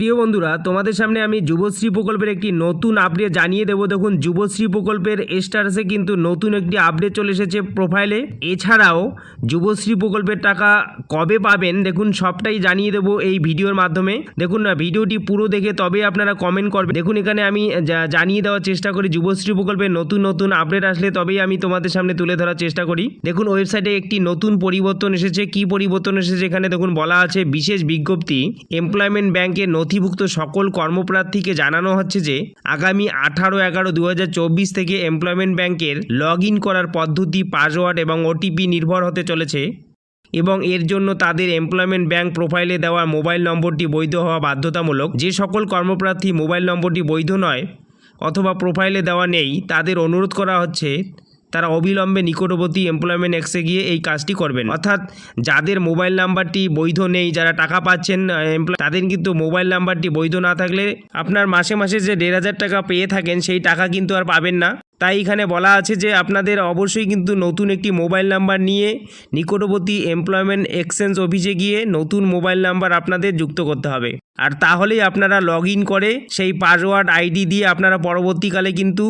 প্রিয় বন্ধুরা, তোমাদের সামনে আমি যুবশ্রী প্রকল্পের একটি নতুন আপডেট জানিয়ে দেবো। দেখুন, যুবশ্রী প্রকল্পের স্টাটাসে কিন্তু নতুন একটি আপডেট চলে এসেছে প্রোফাইলে এছাড়াও, যুবশ্রী প্রকল্পের টাকা কবে পাবেন, দেখুন, সবটাই জানিয়ে দেবো এই ভিডিওর মাধ্যমে। দেখুন না, ভিডিওটি পুরো দেখে তবে আপনারা কমেন্ট করবেন। দেখুন, এখানে আমি জানিয়ে দেওয়ার চেষ্টা করি, যুবশ্রী প্রকল্পের নতুন নতুন আপডেট আসলে তবেই আমি তোমাদের সামনে তুলে ধরার চেষ্টা করি। দেখুন ওয়েবসাইটে একটি নতুন পরিবর্তন এসেছে। কি পরিবর্তন এসেছে? এখানে দেখুন, বলা আছে, বিশেষ বিজ্ঞপ্তি এমপ্লয়মেন্ট ব্যাংকের নথিভুক্ত সকল কর্মপ্রার্থীকে জানানো হচ্ছে যে, আগামী আঠারো এগারো দু থেকে এমপ্লয়মেন্ট ব্যাংকের লগ করার পদ্ধতি, পাসওয়ার্ড এবং ওটিপি নির্ভর হতে চলেছে এবং এর জন্য তাদের এমপ্লয়মেন্ট ব্যাংক প্রোফাইলে দেওয়া মোবাইল নম্বরটি বৈধ হওয়া বাধ্যতামূলক। যে সকল কর্মপ্রার্থী মোবাইল নম্বরটি বৈধ নয় অথবা প্রোফাইলে দেওয়া নেই, তাদের অনুরোধ করা হচ্ছে তারা অবিলম্বে নিকটবর্তী এমপ্লয়মেন্ট এক্সে গিয়ে এই কাজটি করবেন। অর্থাৎ যাদের মোবাইল নাম্বারটি বৈধ নেই, যারা টাকা পাচ্ছেন তাদের কিন্তু মোবাইল নাম্বারটি বৈধ না থাকলে আপনার মাসে মাসে যে দেড় হাজার টাকা পেয়ে থাকেন, সেই টাকা কিন্তু আর পাবেন না। তাই এখানে বলা আছে যে আপনাদের অবশ্যই কিন্তু নতুন একটি মোবাইল নাম্বার নিয়ে নিকটবর্তী এমপ্লয়মেন্ট এক্সচেঞ্জ অফিসে গিয়ে নতুন মোবাইল নাম্বার আপনাদের যুক্ত করতে হবে। আর তাহলেই আপনারা লগ ইন করে সেই পাসওয়ার্ড আইডি দিয়ে আপনারা পরবর্তীকালে কিন্তু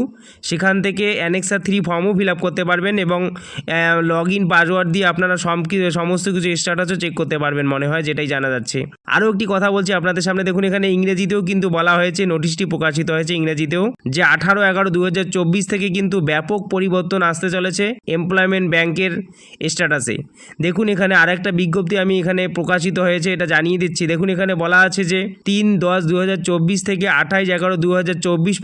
সেখান থেকে অ্যানেক্সা থ্রি ফর্মও ফিল করতে পারবেন এবং লগ ইন পাসওয়ার্ড দিয়ে আপনারা সম সমস্ত কিছু স্ট্যাটাসও চেক করতে পারবেন মনে হয় যেটাই জানা যাচ্ছে। আরও একটি কথা বলছি আপনাদের সামনে, দেখুন এখানে ইংরেজিতেও কিন্তু বলা হয়েছে নোটিশটি প্রকাশিত হয়েছে ইংরেজিতেও, যে আঠারো এগারো দু থেকে কিন্তু ব্যাপক পরিবর্তন আসতে চলেছে এমপ্লয়মেন্ট ব্যাংকের স্ট্যাটাসে দেখুন এখানে আরেকটা বিজ্ঞপ্তি আমি এখানে প্রকাশিত হয়েছে, এটা জানিয়ে দিচ্ছি। দেখুন এখানে বলা আছে যে তিন দশ দু থেকে আঠাইশ এগারো দু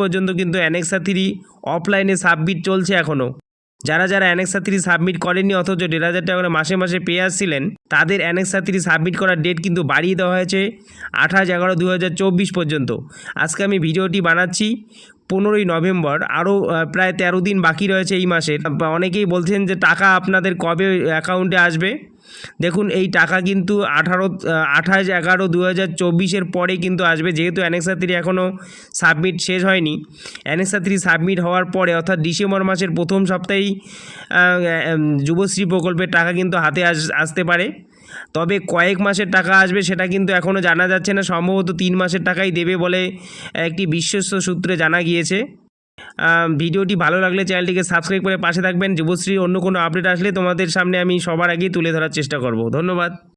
পর্যন্ত কিন্তু অ্যানেক্সা থ্রি অফলাইনে সাবমিট চলছে এখনও। যারা যারা অ্যানেক্সা থ্রি সাবমিট করেননি, অথচ দেড় হাজার টাকা করে মাসে মাসে পেয়ে আসছিলেন, তাদের অ্যানেক্সা থ্রি সাবমিট করার ডেট কিন্তু বাড়িয়ে দেওয়া হয়েছে আঠাশ এগারো দু পর্যন্ত। আজকে আমি ভিডিওটি বানাচ্ছি পনেরোই নভেম্বর, আরও প্রায় তেরো দিন বাকি রয়েছে এই মাসের। অনেকেই বলছেন যে টাকা আপনাদের কবে অ্যাকাউন্টে আসবে? দেখুন, এই টাকা কিন্তু আঠারো, আঠাশ, এগারো দু হাজার চব্বিশের পরে কিন্তু আসবে। যেহেতু অ্যানেক্সা থ্রি এখনও সাবমিট শেষ হয়নি অ্যানেক্সা থ্রি সাবমিট হওয়ার পরে, অর্থাৎ ডিসেম্বর মাসের প্রথম সপ্তাহেই যুবশ্রী প্রকল্পের টাকা কিন্তু হাতে আস, আসতে পারে। তবে কয়েক মাসের টাকা আসবে সেটা কিন্তু এখনও জানা যাচ্ছে না। সম্ভবত তিন মাসের টাকাই দেবে বলে একটি বিশ্বস্ত সূত্রে জানা গিয়েছে। ভিডিওটি ভালো লাগলে চ্যানেলটিকে সাবস্ক্রাইব করে পাশে থাকবেন। যুবশ্রী, অন্য কোনো আপডেট আসলে তোমাদের সামনে আমি সবার আগেই তুলে ধরার চেষ্টা করব। ধন্যবাদ।